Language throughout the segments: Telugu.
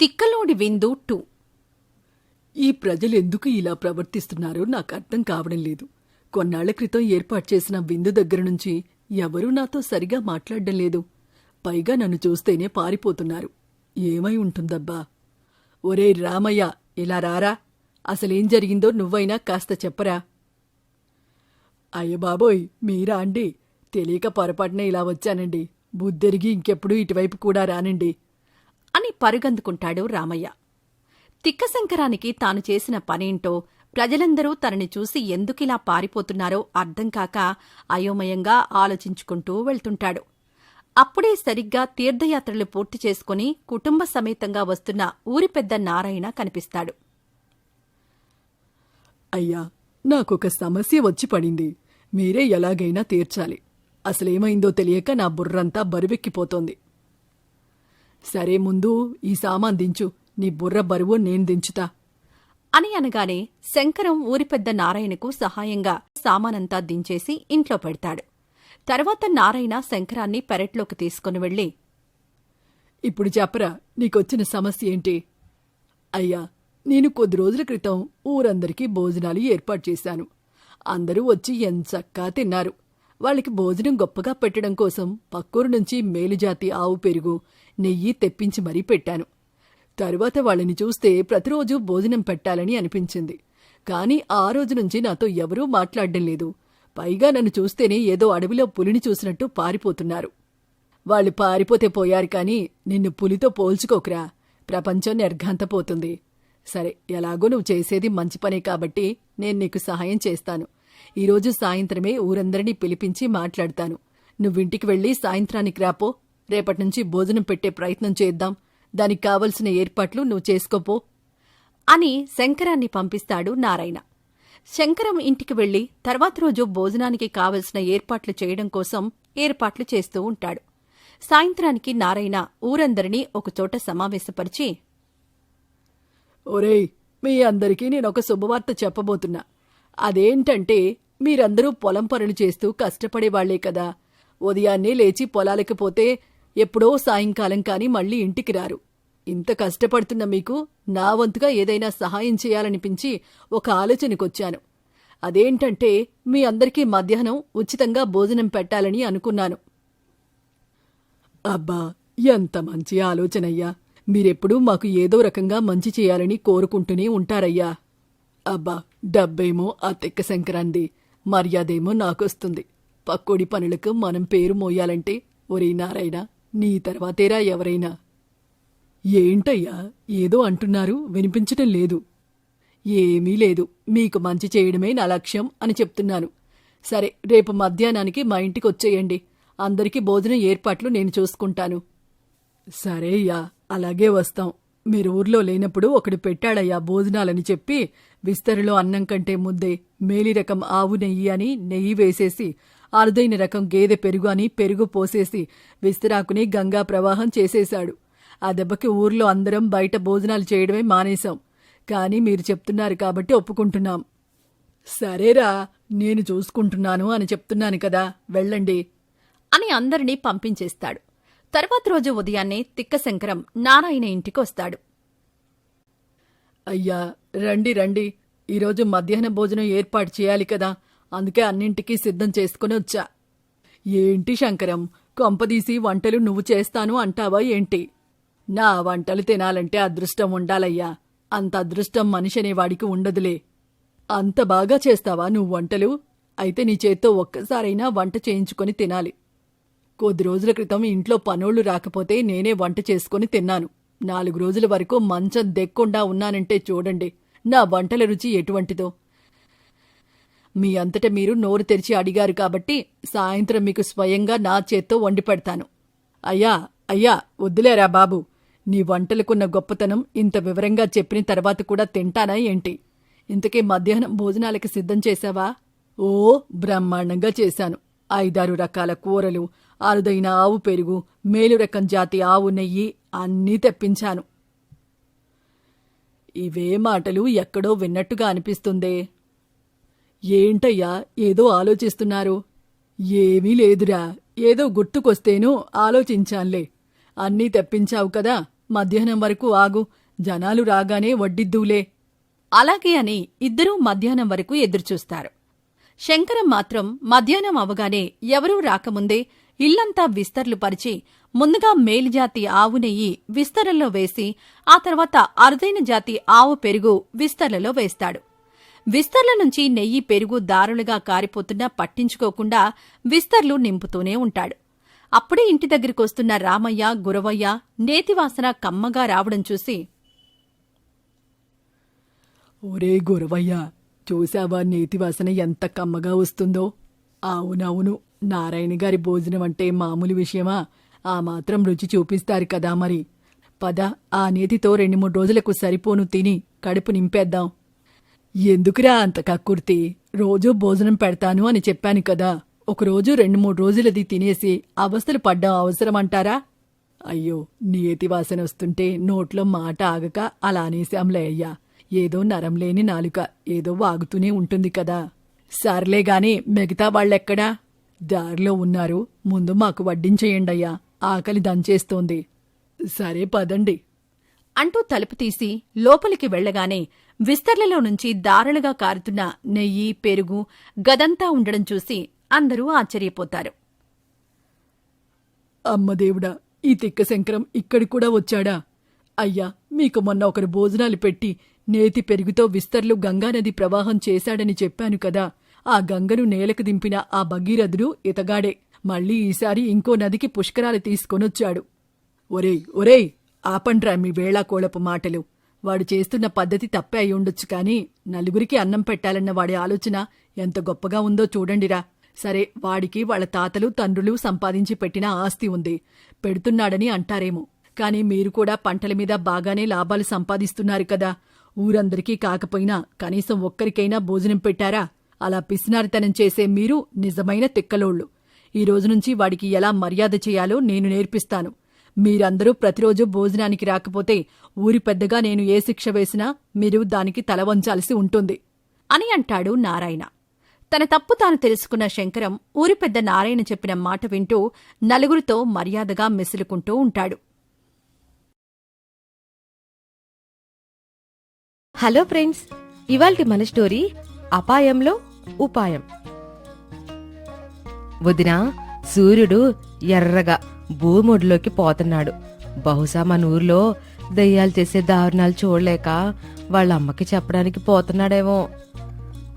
తిక్కలోడి విందు టూ. ఈ ప్రజలెందుకు ఇలా ప్రవర్తిస్తున్నారో నాకు అర్థం కావడం లేదు. కొన్నాళ్ళ క్రితం ఏర్పాటు చేసిన విందు దగ్గర నుంచి ఎవరూ నాతో సరిగా మాట్లాడడం లేదు. పైగా నన్ను చూస్తేనే పారిపోతున్నారు. ఏమై ఉంటుందబ్బా? ఒరే రామయ్య ఇలా రారా? అసలేం జరిగిందో నువ్వైనా కాస్త చెప్పరా? అయ్య బాబోయ్ మీరా అండి? తెలియక పొరపాటున ఇలా వచ్చానండి. బుద్ధెరిగి ఇంకెప్పుడు ఇటువైపు కూడా రానండి. అని పరుగందుకుంటాడు రామయ్య. తిక్కశంకరానికి తాను చేసిన పనేంటో ప్రజలందరూ తనని చూసి ఎందుకిలా పారిపోతున్నారో అర్థం కాక అయోమయంగా ఆలోచించుకుంటూ వెళ్తుంటాడు. అప్పుడే సరిగ్గా తీర్థయాత్రలు పూర్తి చేసుకుని కుటుంబ సమేతంగా వస్తున్న ఊరి పెద్ద నారాయణ కనిపిస్తాడు. అయ్యా నాకొక సమస్య వచ్చి పడింది. మీరే ఎలాగైనా తీర్చాలి. అసలేమైందో తెలియక నా బుర్రంతా బరువెక్కిపోతోంది. సరే ముందు ఈ సామాన్ దించు. నీ బుర్ర బరువు నేను దించుతా. అని అనగానే శంకరం ఊరి పెద్ద నారాయణకు సహాయంగా సామానంతా దించేసి ఇంట్లో పెడతాడు. తర్వాత నారాయణ శంకరాన్ని పెరట్లోకి తీసుకుని వెళ్ళి ఇప్పుడు చెప్పరా నీకొచ్చిన సమస్య ఏంటి? అయ్యా నేను కొద్ది రోజుల క్రితం ఊరందరికీ భోజనాలు ఏర్పాటు చేశాను. అందరూ వచ్చి ఎంచక్కా తిన్నారు. వాళ్ళకి భోజనం గొప్పగా పెట్టడం కోసం పక్కూరు నుంచి మేలుజాతి ఆవు పెరుగు నెయ్యి తెప్పించి మరీ పెట్టాను. తరువాత వాళ్ళని చూస్తే ప్రతిరోజు భోజనం పెట్టాలని అనిపించింది. కాని ఆ రోజు నుంచి నాతో ఎవరూ మాట్లాడడం లేదు. పైగా నన్ను చూస్తేనే ఏదో అడవిలో పులిని చూసినట్టు పారిపోతున్నారు. వాళ్ళు పారిపోతే పోయారు కాని నిన్ను పులితో పోల్చుకోకురా. ప్రపంచం నిర్ఘాంతపోతుంది. సరే ఎలాగో నువ్వు చేసేది మంచి పనే కాబట్టి నేను నీకు సహాయం చేస్తాను. ఈరోజు సాయంత్రమే ఊరందరినీ పిలిపించి మాట్లాడతాను. నువ్వింటికి వెళ్ళి సాయంత్రానికి రాపో. రేపటినుంచి భోజనం పెట్టే ప్రయత్నం చేద్దాం. దానికి కావలసిన ఏర్పాట్లు నువ్వు చేసుకోపో. అని శంకరాన్ని పంపిస్తాడు నారాయణ. శంకరం ఇంటికి వెళ్ళి తర్వాత రోజు భోజనానికి కావలసిన ఏర్పాట్లు చేయడం కోసం ఏర్పాట్లు చేస్తూ ఉంటాడు. సాయంత్రానికి నారాయణ ఊరందరినీ ఒకచోట సమావేశపరిచి ఒరేయ్ మీ అందరికీ నేనొక శుభవార్త చెప్పబోతున్నా. అదేంటంటే మీరందరూ పొలం పనులు చేస్తూ కష్టపడేవాళ్ళే కదా. ఉదయాన్నే లేచి పొలాలకు పోతే ఎప్పుడో సాయంకాలం కాని మళ్ళీ ఇంటికి రారు. ఇంత కష్టపడుతున్న మీకు నా వంతుగా ఏదైనా సహాయం చేయాలనిపించి ఒక ఆలోచనకొచ్చాను. అదేంటంటే మీ అందరికీ మధ్యాహ్నం ఉచితంగా భోజనం పెట్టాలని అనుకున్నాను. అబ్బా ఎంత మంచి ఆలోచనయ్యా. మీరెప్పుడూ మాకు ఏదో రకంగా మంచి చేయాలని కోరుకుంటూనే ఉంటారయ్యా. అబ్బా డబ్బేమో ఆ తెక్క శంకరాంది మర్యాదేమో నాకొస్తుంది. పక్కోడి పనులకు మనం పేరు మోయాలంటే ఒరే నారాయణ నీ తర్వాతేరా ఎవరైనా. ఏంటయ్యా? ఏదో అంటున్నారు వినిపించటం లేదు. ఏమీ లేదు మీకు మంచి చేయడమే నా లక్ష్యం అని చెప్తున్నాను. సరే రేపు మధ్యాహ్నానికి మా ఇంటికి వచ్చేయండి. అందరికీ భోజనం ఏర్పాట్లు నేను చూసుకుంటాను. సరేయ్యా అలాగే వస్తాం. మీరు ఊర్లో లేనప్పుడు ఒకడు పెట్టాడయ్యా భోజనాలని చెప్పి విస్తరిలో అన్నం కంటే ముద్దే మేలి రకం ఆవు నెయ్యి అని నెయ్యి వేసేసి అరుదైన రకం గేదె పెరుగు అని పెరుగు పోసేసి విస్తరాకుని గంగా ప్రవాహం చేసేశాడు. ఆ దెబ్బకి ఊర్లో అందరం బయట భోజనాలు చేయడమే మానేశాం. కానీ మీరు చెప్తున్నారు కాబట్టి ఒప్పుకుంటున్నాం. సరేరా నేను చూసుకుంటున్నాను అని చెప్తున్నాను కదా వెళ్ళండి అని అందరినీ పంపించేస్తాడు. తర్వాత రోజు ఉదయాన్నే తిక్కశంకరం నారాయణ ఇంటికి వస్తాడు అయ్యా రండి రండి. ఈరోజు మధ్యాహ్న భోజనం ఏర్పాటు చేయాలి కదా. అందుకే అన్నింటికీ సిద్ధం చేసుకుని వచ్చా. ఏంటి శంకరం? కొంపదీసి వంటలు నువ్వు చేస్తాను అంటావా ఏంటి? నా వంటలు తినాలంటే అదృష్టం ఉండాలయ్యా. అంత అదృష్టం మనిషి అనేవాడికి ఉండదులే. అంత బాగా చేస్తావా నువ్వు వంటలు? అయితే నీ చేత్తో ఒక్కసారైనా వంట చేయించుకొని తినాలి. కొద్ది రోజుల క్రితం ఇంట్లో పనోళ్ళు రాకపోతే నేనే వంట చేసుకొని తిన్నాను. నాలుగు రోజుల వరకు మంచం దెక్కుండా ఉన్నానంటే చూడండి నా వంటల రుచి ఎటువంటిదో. మీ అంతట మీరు నోరు తెరిచి అడిగారు కాబట్టి సాయంత్రం మీకు స్వయంగా నా చేత్తో వండి పెడతాను. అయ్యా అయ్యా వద్దులేరా బాబు. నీ వంటలకున్న గొప్పతనం ఇంత వివరంగా చెప్పిన తర్వాత కూడా తింటానా ఏంటి? ఇంతకీ మధ్యాహ్నం భోజనాలకి సిద్ధం చేశావా? ఓ బ్రహ్మాండంగా చేశాను. ఐదారు రకాల కూరలు అరుదైన ఆవు పెరుగు మేలు రకం జాతి ఆవు నెయ్యి అన్నీ తెప్పించాను. ఇవే మాటలు ఎక్కడో విన్నట్టుగా అనిపిస్తుందే. ఏంటయ్యా ఏదో ఆలోచిస్తున్నారు? ఏమీ లేదురా. ఏదో గుర్తుకొస్తేనూ ఆలోచించాన్లే. అన్నీ తెప్పించావు కదా. మధ్యాహ్నం వరకు ఆగు. జనాలు రాగానే వడ్డిద్దులే. అలాగే అని ఇద్దరూ మధ్యాహ్నం వరకు ఎదురుచూస్తారు. శంకరం మాత్రం మధ్యాహ్నం అవగానే ఎవరూ రాకముందే ఇల్లంతా విస్తర్లు పరిచి ముందుగా మేలుజాతి ఆవు నెయ్యి విస్తరల్లో వేసి ఆ తర్వాత అరుదైన జాతి ఆవు పెరుగు విస్తరలలో వేస్తాడు. విస్తర్ల నుంచి నెయ్యి పెరుగు దారులుగా కారిపోతున్నా పట్టించుకోకుండా విస్తర్లు నింపుతూనే ఉంటాడు. అప్పుడే ఇంటి దగ్గరికి వస్తున్న రామయ్య గురవయ్య నేతివాసన కమ్మగా రావడం చూసి ఒరే గురవయ్య చూశావా నేతివాసన ఎంత కమ్మగా వస్తుందో? అవునవును నారాయణ గారి భోజనం అంటే మామూలు విషయమా? ఆ మాత్రం రుచి చూపిస్తారు కదా మరి. పద ఆ నేతితో రెండు మూడు రోజులకు సరిపోను తిని కడుపు నింపేద్దాం. ఎందుకురా అంత కక్కుర్తి? రోజూ భోజనం పెడతాను అని చెప్పాను కదా. ఒకరోజు రెండు మూడు రోజులది తినేసి అవస్థలు పడ్డం అవసరమంటారా? అయ్యో నేతి వాసన వస్తుంటే నోట్లో మాట ఆగక అలా అనేశాంలే అయ్యా. ఏదో నరం లేని నాలుక ఏదో వాగుతూనే ఉంటుంది కదా. సర్లే గాని మిగతా వాళ్ళెక్కడా? దారిలో ఉన్నారు. ముందు మాకు వడ్డించేయండయ్యా ఆకలి దంచేస్తోంది. సరే పదండి. అంటూ తలుపు తీసి లోపలికి వెళ్ళగానే విస్తర్లలో నుంచి దారలుగా కారుతున్న నెయ్యి పెరుగు గదంతా ఉండడం చూసి అందరూ ఆశ్చర్యపోతారు. అమ్మదేవుడా ఈ తిక్క శంకరం ఇక్కడి కూడా వచ్చాడా? అయ్యా మీకు మొన్న ఒకరు భోజనాలు పెట్టి నేతి పెరుగుతో విస్తర్లు గంగానది ప్రవాహం చేశాడని చెప్పాను కదా. ఆ గంగను నేలకు దింపిన ఆ భగీరథుడు ఇతగాడే. మళ్ళీ ఈసారి ఇంకో నదికి పుష్కరాలు తీసుకొనొచ్చాడు. ఒరేయ్ ఒరేయ్ ఆపండ్రా మీ వేళాకోళపు మాటలు. వాడు చేస్తున్న పద్ధతి తప్పే అయి ఉండొచ్చు కాని నలుగురికి అన్నం పెట్టాలన్న వాడి ఆలోచన ఎంత గొప్పగా ఉందో చూడండిరా. సరే వాడికి వాళ్ళ తాతలు తండ్రులు సంపాదించి పెట్టిన ఆస్తి ఉంది. పెడుతున్నాడని అంటారేమో. కాని మీరు కూడా పంటల మీద బాగానే లాభాలు సంపాదిస్తున్నారు కదా. ఊరందరికీ కాకపోయినా కనీసం ఒక్కరికైనా భోజనం పెట్టారా? అలా పిసినారితనం చేసే మీరు నిజమైన తిక్కలోళ్ళు. ఈ రోజు నుంచి వాడికి ఎలా మర్యాద చేయాలో నేను నేర్పిస్తాను. మీరందరూ ప్రతిరోజు భోజనానికి రాకపోతే ఊరి పెద్దగా నేను ఏ శిక్ష వేసినా మీరు దానికి తల వంచాల్సి ఉంటుంది అని అంటాడు నారాయణ. తన తప్పు తాను తెలుసుకున్న శంకరం ఊరి పెద్ద నారాయణ చెప్పిన మాట వింటూ నలుగురితో మర్యాదగా మెసులుకుంటూ ఉంటాడు. హలో ఫ్రెండ్స్ ఇవాల్టి మన స్టోరీ అపాయంలో ఉపాయం. వదిన సూర్యుడు ఎర్రగా భూముడిలోకి పోతున్నాడు. బహుశా మన ఊర్లో దయ్యాలు చేసే దారుణాలు చూడలేక వాళ్ళ అమ్మకి చెప్పడానికి పోతున్నాడేమో.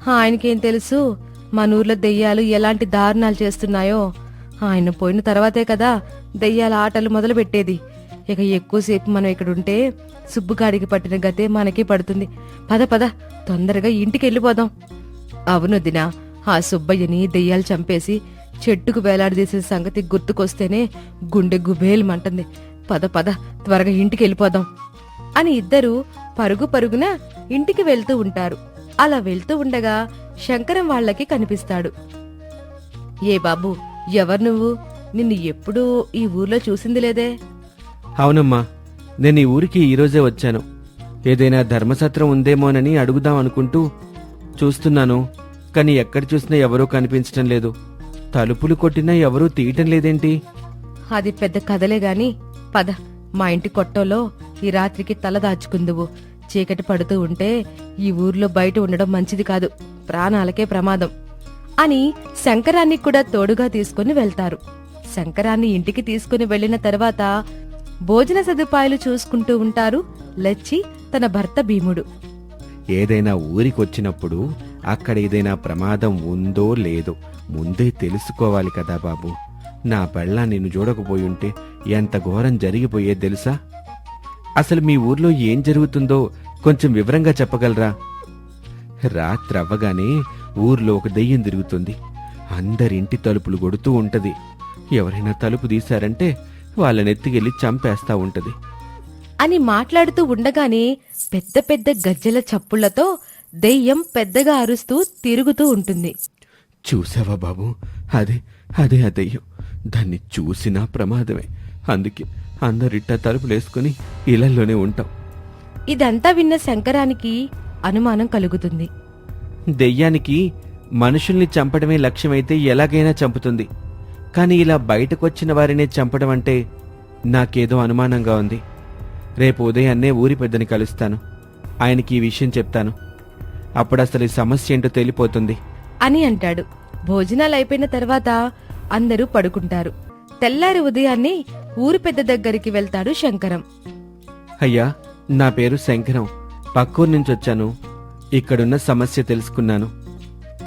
ఆయనకేం తెలుసు? మన ఊర్లో దెయ్యాలు ఎలాంటి దారుణాలు చేస్తున్నాయో? ఆయన పోయిన తర్వాతే కదా దెయ్యాల ఆటలు మొదలు పెట్టేది ఇక ఎక్కువసేపు మనం ఇక్కడ ఉంటే సుబ్బుగాడికి పట్టిన గతే మనకి పడుతుంది. పద పద తొందరగా ఇంటికి వెళ్ళిపోదాం అవును దినా ఆ సుబ్బయ్యని దెయ్యాలు చంపేసి చెట్టుకు వేలాడదీసే సంగతి గుర్తుకొస్తేనే గుండె గుబేలమంటుంది. పద పద త్వరగా ఇంటికి వెళ్ళిపోదాం అని ఇద్దరు పరుగు పరుగున ఇంటికి వెళ్తూ ఉంటారు. అలా వెళ్తూ ఉండగా శంకరం వాళ్ళకి కనిపిస్తాడు. ఏ బాబు ఎవరు నువ్వు? నిన్ను ఎప్పుడూ ఈ ఊర్లో చూసింది లేదే? అవునమ్మా నేను ఈ ఊరికి ఈరోజే వచ్చాను. ఏదైనా ధర్మసత్రం ఉందేమోనని అడుగుదాం అనుకుంటూ చూస్తున్నాను కానీ ఎక్కడ చూసినా ఎవరూ కనిపించటం లేదు. తలుపులు కొట్టినా ఎవరూ తీయటం లేదేంటి? అది పెద్ద కథలే గాని పద మా ఇంటి కొట్టంలో ఈ రాత్రికి తల దాచుకుందువు. చీకటి పడుతూ ఉంటే ఈ ఊర్లో బయట ఉండడం మంచిది కాదు ప్రాణాలకే ప్రమాదం అని శంకరాన్ని కూడా తోడుగా తీసుకుని వెళ్తారు. శంకరాన్ని ఇంటికి తీసుకుని వెళ్ళిన తర్వాత భోజన సదుపాయాలు చూసుకుంటూ ఉంటారు లచ్చి తన భర్త భీముడు. ఏదైనా ఊరికి వచ్చినప్పుడు అక్కడ ఏదైనా ప్రమాదం ఉందో లేదో ముందే తెలుసుకోవాలి కదా బాబు. నా పెళ్ళ నిన్ను చూడకపోయుంటే ఎంత ఘోరం జరిగిపోయే తెలుసా? అసలు మీ ఊర్లో ఏం జరుగుతుందో కొంచెం వివరంగా చెప్పగలరా? రాత్రవ్వగానే ఊర్లో ఒక దెయ్యం తిరుగుతుంది. అందరింటి తలుపులు కొడుతూ ఉంటది. ఎవరైనా తలుపు తీశారంటే వాళ్ళనెత్తికెళ్ళి చంపేస్తా ఉంటది. అని మాట్లాడుతూ ఉండగానే పెద్ద పెద్ద గజ్జల చప్పుళ్ళతో దెయ్యం పెద్దగా అరుస్తూ తిరుగుతూ ఉంటుంది. చూసావా బాబు? అదే అదే ఆ దెయ్యం. దాన్ని చూసినా ప్రమాదమే. అందుకే అందరిట్ట తలుపులేసుకుని ఇళ్ళలోనే ఉంటాం. ఇదంతా విన్న శంకరానికి అనుమానం కలుగుతుంది. దెయ్యానికి మనుషుల్ని చంపడమే లక్ష్యమైతే ఎలాగైనా చంపుతుంది. కానీ ఇలా బయటకొచ్చిన వారినే చంపడం అంటే నాకేదో అనుమానంగా ఉంది. రేపు ఉదయాన్నే ఊరి పెద్దని కలుస్తాను. ఆయనకి ఈ విషయం చెప్తాను. అప్పుడు అసలు ఈ సమస్య ఏంటో తెలిపోతుంది. అని అంటాడు. భోజనాలు అయిపోయిన తర్వాత అందరూ పడుకుంటారు. తెల్లారి ఉదయాన్నే ఊరు పెద్ద దగ్గరికి వెళ్తాడు శంకరం. అయ్యా నా పేరు శంకరం. పక్కూరు నుంచి వచ్చాను. ఇక్కడున్న సమస్య తెలుసుకున్నాను.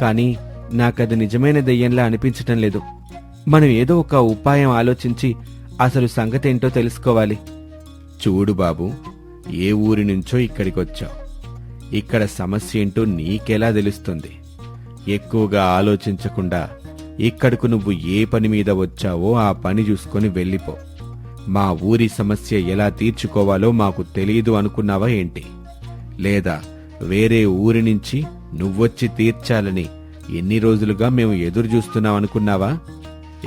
కానీ నాకది నిజమైన దెయ్యంలా అనిపించటం లేదు. మనం ఏదో ఒక ఉపాయం ఆలోచించి అసలు సంగతేంటో తెలుసుకోవాలి. చూడు బాబు ఏ ఊరి నుంచో ఇక్కడికొచ్చావు. ఇక్కడ సమస్య ఏంటో నీకెలా తెలుస్తుంది? ఎక్కువగా ఆలోచించకుండా ఇక్కడకు నువ్వు ఏ పని మీద వచ్చావో ఆ పని చూసుకొని వెళ్ళిపో. మా ఊరి సమస్య ఎలా తీర్చుకోవాలో మాకు తెలియదు అనుకున్నావా ఏంటి? లేదా వేరే ఊరి నుంచి నువ్వొచ్చి తీర్చాలని ఎన్ని రోజులుగా మేము ఎదురు చూస్తున్నాం అనుకున్నావా?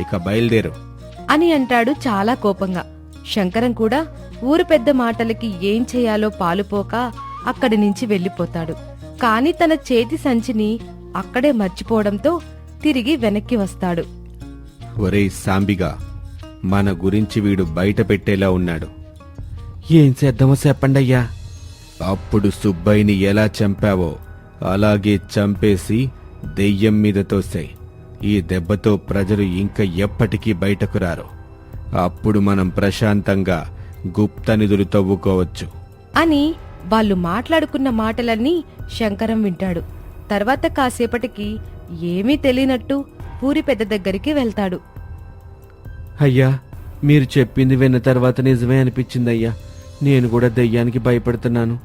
ఇక బయలుదేరు. అని అంటాడు చాలా కోపంగా. శంకరం కూడా ఊరు పెద్ద మాటలకి ఏం చేయాలో పాలుపోక అక్కడి నుంచి వెళ్ళిపోతాడు. కాని తన చేతి సంచిని అక్కడే మర్చిపోవడంతో తిరిగి వెనక్కి వస్తాడు. ఒరేయ్ సాంబిగా మన గురించి వీడు బయట పెట్టేలా ఉన్నాడు. ఏం చేద్దామో చెప్పండయ్యా అప్పుడు సుబ్బయ్యని ఎలా చంపావో అలాగే చంపేసి దెయ్యం మీద తోసాయి. ఈ దెబ్బతో ప్రజలు ఇంకా ఎప్పటికీ బయటకు రారు. అప్పుడు మనం ప్రశాంతంగా గుప్త నిధులు తవ్వుకోవచ్చు. అని వాళ్ళు మాట్లాడుకున్న మాటలన్నీ శంకరం వింటాడు. తర్వాత కాసేపటికి ఏమీ తెలియనట్టు ఊరి పెద్ద దగ్గరికి వెళ్తాడు. అయ్యా మీరు చెప్పింది విన్న తర్వాత నిజమే అనిపించిందయ్యా. నేను కూడా దెయ్యానికి భయపడుతున్నాను.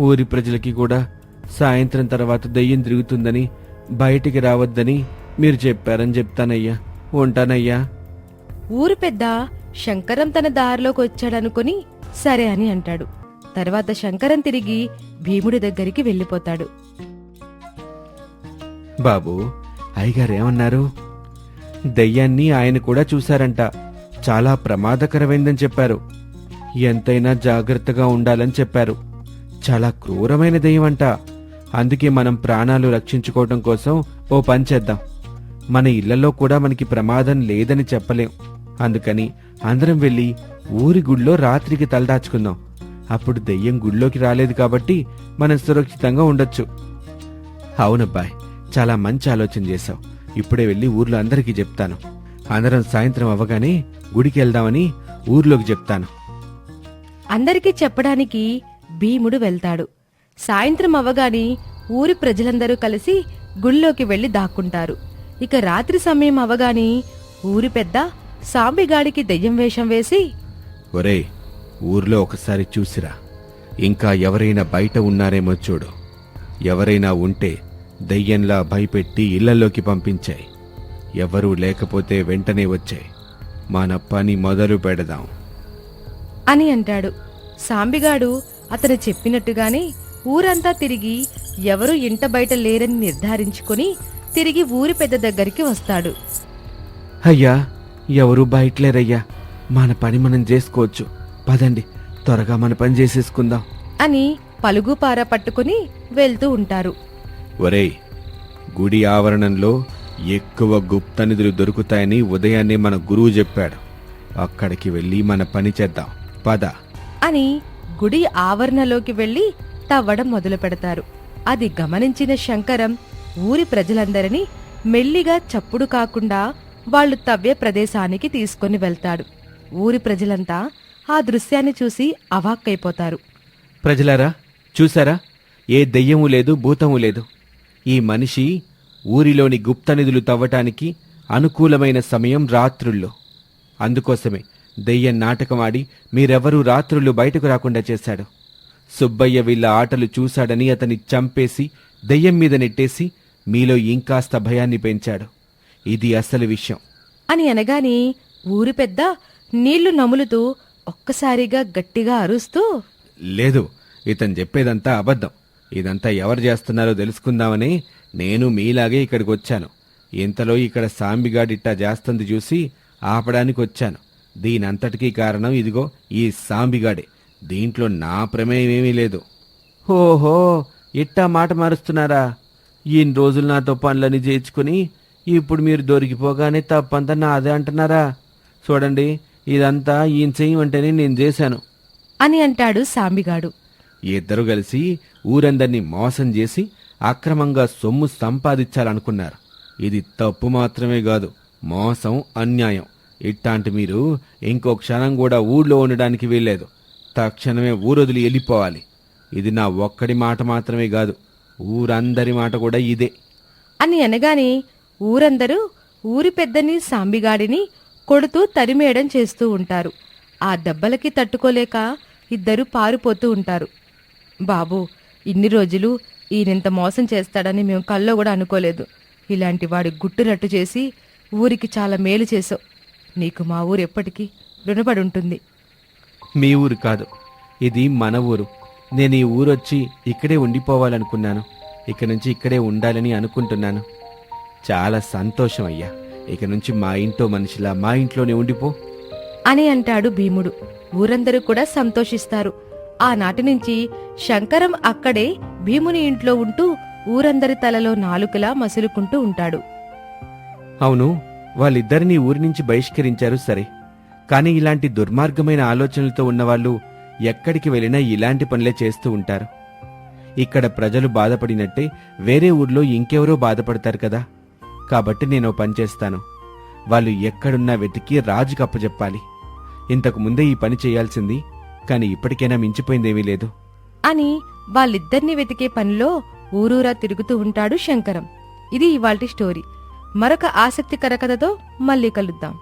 ఊరి ప్రజలకి కూడా సాయంత్రం తర్వాత దెయ్యం తిరుగుతుందని బయటికి రావద్దని మీరు చెప్పారని చెప్తానయ్యా. ఉంటానయ్యా. ఊరు పెద్ద శంకరం తన దారిలోకి వచ్చాడనుకుని సరే అని అంటాడు. తర్వాత శంకరం తిరిగి భీముడి దగ్గరికి వెళ్ళిపోతాడు. బాబు అయ్యగారేమన్నారు దయ్యాన్ని ఆయన కూడా చూశారంట. చాలా ప్రమాదకరమైందని చెప్పారు. ఎంతైనా జాగ్రత్తగా ఉండాలని చెప్పారు. చాలా క్రూరమైన దెయ్యం అంట అందుకే మనం ప్రాణాలు రక్షించుకోవటం కోసం ఓ పని చేద్దాం. మన ఇళ్ళలో కూడా మనకి ప్రమాదం లేదని చెప్పలేం. అందుకని అందరం వెళ్ళి ఊరి గుళ్ళో రాత్రికి తలదాచుకుందాం. అప్పుడు దెయ్యం గుడిలోకి రాలేదు కాబట్టి మనం సురక్షితంగా ఉండొచ్చు. అవునబ్బాయ్ చాలా మంచి ఆలోచన చేశావు. ఇప్పుడే వెళ్ళి ఊర్లో అందరికీ చెప్తాను. అందరం సాయంత్రం అవ్వగానే గుడికి వెళ్దామని ఊర్లోకి చెప్తాను. అందరికీ చెప్పడానికి భీముడు వెళ్తాడు. సాయంత్రం అవ్వగానే ఊరి ప్రజలందరూ కలిసి గుళ్ళోకి వెళ్ళి దాక్కుంటారు. ఇక రాత్రి సమయం అవగానే ఊరి పెద్ద సాంబిగాడికి దెయ్యం వేషం వేసి ఒరేయ్ ఊర్లో ఒకసారి చూసిరా. ఇంకా ఎవరైనా బయట ఉన్నారేమో చూడు. ఎవరైనా ఉంటే దయ్యంలా భయపెట్టి ఇళ్ళలోకి పంపించాయి. ఎవరూ లేకపోతే వెంటనే వచ్చాయి. మన పని మొదలు పెడదాం. అని అంటాడు. సాంబిగాడు అతను చెప్పినట్టుగానే ఊరంతా తిరిగి ఎవరూ ఇంట బయట లేరని నిర్ధారించుకుని తిరిగి ఊరి పెద్ద దగ్గరికి వస్తాడు. అయ్యా ఎవరు బయటలేరయ్యా మన పని మనం చేసుకోవచ్చు. పదండి త్వరగా మన పని చేసేసుకుందాం. అని పలుగుపార పట్టుకుని వెళ్తూ ఉంటారు. ఒరేయ్ గుడి ఆవరణంలో ఎక్కువ గుప్త నిధులు దొరుకుతాయని ఉదయాన్నే మన గురువు చెప్పాడు. అక్కడికి వెళ్ళి మన పని చేద్దాం. పద. అని గుడి ఆవరణలోకి వెళ్ళి తవ్వడం మొదలు పెడతారు. అది గమనించిన శంకరం ఊరి ప్రజలందరినీ మెల్లిగా చప్పుడు కాకుండా వాళ్ళు తవ్వే ప్రదేశానికి తీసుకొని వెళ్తాడు. ఊరి ప్రజలంతా ఆ దృశ్యాన్ని చూసి అవాక్కైపోతారు. ప్రజలారా చూసారా ఏ దెయ్యము లేదు భూతము లేదు. ఈ మనిషి ఊరిలోని గుప్త నిధులు తవ్వటానికి అనుకూలమైన సమయం రాత్రుల్లో. అందుకోసమే దెయ్యం నాటకమాడి మీరెవరూ రాత్రులు బయటకు రాకుండా చేశాడు. సుబ్బయ్య వీళ్ళ ఆటలు చూశాడని అతన్ని చంపేసి దెయ్యం మీద నెట్టేసి మీలో ఇంకాస్త భయాన్ని పెంచాడు. ఇది అసలు విషయం. అని అనగానే ఊరి పెద్ద నీళ్ళు నములుతూ ఒక్కసారిగా గట్టిగా అరుస్తూ లేదు ఇతను చెప్పేదంతా అబద్ధం. ఇదంతా ఎవరు చేస్తున్నారో తెలుసుకుందామని నేను మీలాగే ఇక్కడికి వచ్చాను. ఇంతలో ఇక్కడ సాంబిగాడిట్టా చేస్తుంది చూసి ఆపడానికి వచ్చాను. దీనంతటికీ కారణం ఇదిగో ఈ సాంబిగాడే. దీంట్లో నా ప్రమేయం ఏమీ లేదు. ఓహో ఇట్టా మాట మారుస్తున్నారా? ఇన్ని రోజులు నాతో పనులని చేర్చుకుని ఇప్పుడు మీరు దొరికిపోగానే తప్పంతా నాదే అంటున్నారా? చూడండి ఇదంతా ఈయన చెయ్యమంటేనే నేను చేశాను. అని అంటాడు సాంబిగాడు. ఇద్దరు కలిసి ఊరందరినీ మోసం చేసి అక్రమంగా సొమ్ము సంపాదించాలనుకున్నారు. ఇది తప్పు మాత్రమే కాదు మోసం అన్యాయం. ఇట్లాంటి మీరు ఇంకో క్షణం కూడా ఊళ్ళో ఉండడానికి వీల్లేదు. తక్షణమే ఊరొదిలి వెళ్ళిపోవాలి. ఇది నా ఒక్కడి మాట మాత్రమే కాదు ఊరందరి మాట కూడా ఇదే. అని అనగానే ఊరందరూ ఊరి పెద్దని సాంబిగాడిని కొడుతూ తరిమేయడం చేస్తూ ఉంటారు. ఆ దెబ్బలకి తట్టుకోలేక ఇద్దరు పారిపోతూ ఉంటారు. బాబు ఇన్ని రోజులు ఈయనింత మోసం చేస్తాడని మేము కల్లో కూడా అనుకోలేదు. ఇలాంటి వాడి గుట్టురట్టు చేసి ఊరికి చాలా మేలు చేసావు నీకు మా ఊరు ఎప్పటికీ రుణపడి ఉంటుంది. మీ ఊరు కాదు ఇది మన ఊరు. నేను ఈ ఊరొచ్చి ఇక్కడే ఉండిపోవాలనుకున్నాను. ఇక నుంచి ఇక్కడే ఉండాలని అనుకుంటున్నాను. చాలా సంతోషం అయ్యా. ఇక నుంచి మా ఇంట్లో మనిషిలా మా ఇంట్లోనే ఉండిపో. అని అంటాడు భీముడు. ఊరందరూ కూడా సంతోషిస్తారు. ఆనాటి నుంచి శంకరం అక్కడే భీముని ఇంట్లో ఉంటూ ఊరందరి తలలో నాలుకలా మసులుకుంటూ ఉంటాడు. అవును వాళ్ళిద్దరినీ ఊరి నుంచి బహిష్కరించారు సరే. కానీ ఇలాంటి దుర్మార్గమైన ఆలోచనలతో ఉన్నవాళ్ళు ఎక్కడికి వెళ్ళినా ఇలాంటి పనులే చేస్తూ ఉంటారు. ఇక్కడ ప్రజలు బాధపడినట్టే వేరే ఊర్లో ఇంకెవరో బాధపడతారు కదా. కాబట్టి నేను పనిచేస్తాను పని చేస్తాను. వాళ్ళు ఎక్కడున్నా వెతికి రాజుకు అప్పచెప్పాలి ఇంతకు ముందే ఈ పని చేయాల్సింది కానీ ఇప్పటికైనా మించిపోయిందేమీ లేదు. అని వాళ్ళిద్దరిని వెతికే పనిలో ఊరూరా తిరుగుతూ ఉంటాడు శంకరం. ఇది ఇవాల్టి స్టోరీ. మరొక ఆసక్తికర కథతో మళ్ళీ కలుద్దాం.